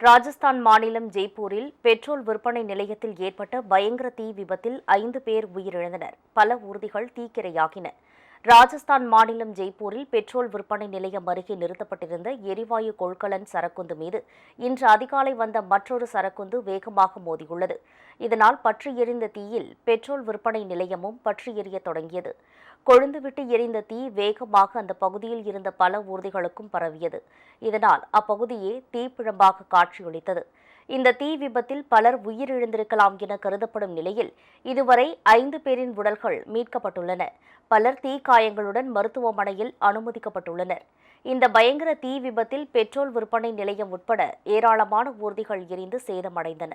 ராஜஸ்தான் மாநிலம் ஜெய்ப்பூரில் பெட்ரோல் விற்பனை நிலையத்தில் ஏற்பட்ட பயங்கர தீ விபத்தில் ஐந்து பேர் உயிரிழந்தனர். பல ஊர்திகள் தீக்கிரையாகின. ராஜஸ்தான் மாநிலம் ஜெய்ப்பூரில் பெட்ரோல் விற்பனை நிலையம் அருகே நிறுத்தப்பட்டிருந்த எரிவாயு கொள்கலன் சரக்குந்து மீது இன்று அதிகாலை வந்த மற்றொரு சரக்குந்து வேகமாக மோதியுள்ளது. இதனால் பற்றி எரிந்த தீயில் பெட்ரோல் விற்பனை நிலையமும் பற்றி எரிய தொடங்கியது. கொழுந்துவிட்டு எரிந்த தீ வேகமாக அந்த பகுதியில் இருந்த பல ஊர்திகளுக்கும் பரவியது. இதனால் அப்பகுதியே தீப்பிழம்பாக காட்சியளித்தது. இந்த தீ விபத்தில் பலர் உயிரிழந்திருக்கலாம் என கருதப்படும் நிலையில் இதுவரை ஐந்து பேரின் உடல்கள் மீட்கப்பட்டுள்ளன. பலர் தீக்காயங்களுடன் மருத்துவமனையில் அனுமதிக்கப்பட்டுள்ளனர். இந்த பயங்கர தீ விபத்தில் பெட்ரோல் விற்பனை நிலையம் உட்பட ஏராளமான ஊர்திகள் எரிந்து சேதமடைந்தன.